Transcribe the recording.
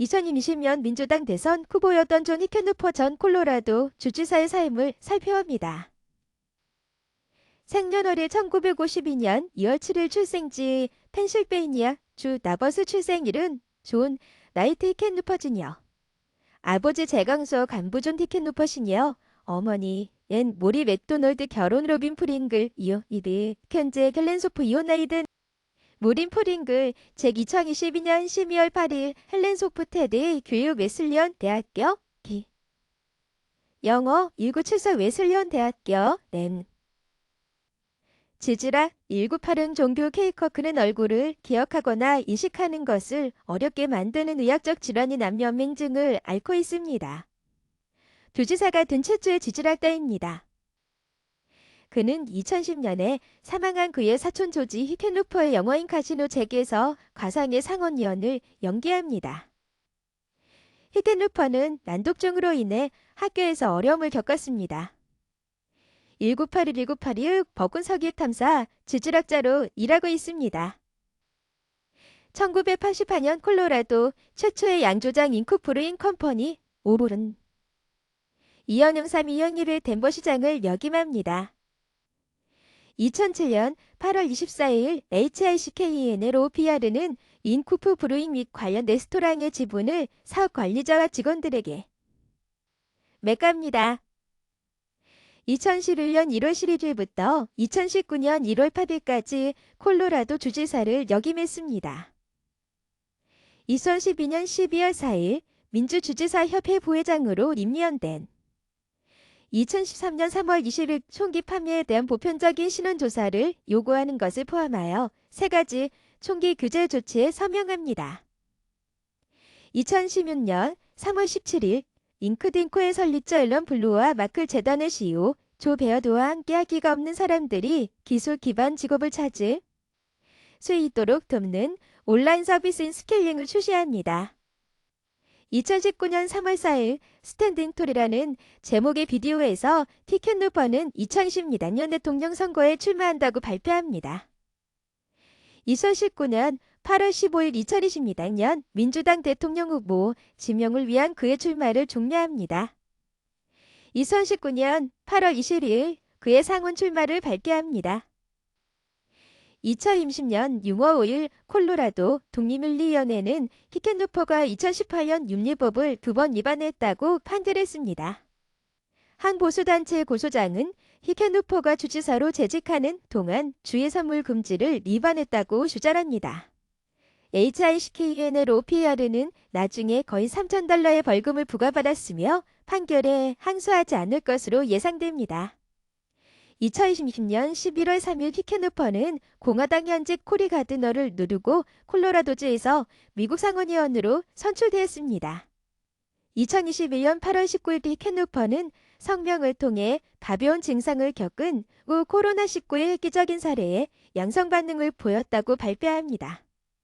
2020년 민주당 대선 후보였던 존 히켄누퍼 전 콜로라도 주지사의 삶을 살펴봅니다. 생년월일 1952년 2월 7일 출생지 펜실베이니아 주 나버스 출생일은 존 나이트 히켄누퍼 주니어. 아버지 재강서 간부 존 히켄누퍼 시니어, 어머니 앤 모리 맥도널드 결혼 로빈 프링글 이오 이드 현재 헬렌소프 이오나이든 모린 프링글 제 2022년 12월 8일 헬렌 소프 테드 교육 웨슬리언 대학교 기 영어 1974 웨슬리언 대학교 램 지지라 1980 종교 케이커크는 얼굴을 기억하거나 인식하는 것을 어렵게 만드는 의학적 질환이 남녀 맹증을 앓고 있습니다. 두지사가 든 최초의 지질학자입니다. 그는 2010년에 사망한 그의 사촌 조지 히켄루퍼의 영어인 카시노 잭에서 가상의 상원위원을 연기합니다. 히켄루퍼는 난독증으로 인해 학교에서 어려움을 겪었습니다. 1981-1982 버군 석유 탐사 지질학자로 일하고 있습니다. 1988년 콜로라도 최초의 양조장 인코프루인 컴퍼니 오볼은 이현음 3위영일을 덴버 시장을 역임합니다. 2007년 8월 24일 HICKEN의 로피아르는 인쿠프 브루잉 및 관련 레스토랑의 지분을 사업 관리자와 직원들에게 매갑니다. 2011년 1월 11일부터 2019년 1월 8일까지 콜로라도 주지사를 역임했습니다. 2012년 12월 4일 민주주지사 협회 부회장으로 임명된 2013년 3월 20일 총기 판매에 대한 보편적인 신원조사를 요구하는 것을 포함하여 세 가지 총기 규제 조치에 서명합니다. 2016년 3월 17일 잉크딩코의 설립자 앨런 블루와 마클 재단의 CEO 조 베어드와 함께 하기가 없는 사람들이 기술 기반 직업을 찾을 수 있도록 돕는 온라인 서비스인 스케일링을 출시합니다. 2019년 3월 4일 스탠딩 톨이라는 제목의 비디오에서 티켓 누퍼는 2020년 대통령 선거에 출마한다고 발표합니다. 2019년 8월 15일 2020년 민주당 대통령 후보 지명을 위한 그의 출마를 종료합니다. 2019년 8월 20일 그의 상원 출마를 발표합니다. 2020년 6월 5일 콜로라도 독립윤리위원회는 히켄누퍼가 2018년 윤리법을 두 번 위반했다고 판결했습니다. 한 보수단체 고소장은 히켄누퍼가 주지사로 재직하는 동안 주의 선물 금지를 위반했다고 주장합니다. HICKN의 로피아르는 나중에 거의 3천 달러의 벌금을 부과받았으며 판결에 항소하지 않을 것으로 예상됩니다. 2020년 11월 3일 피켄누퍼는 공화당 현직 코리 가드너를 누르고 콜로라도주에서 미국 상원의원으로 선출되었습니다. 2021년 8월 19일 피켄누퍼는 성명을 통해 가벼운 증상을 겪은 후 코로나19의 획기적인 사례에 양성 반응을 보였다고 발표합니다.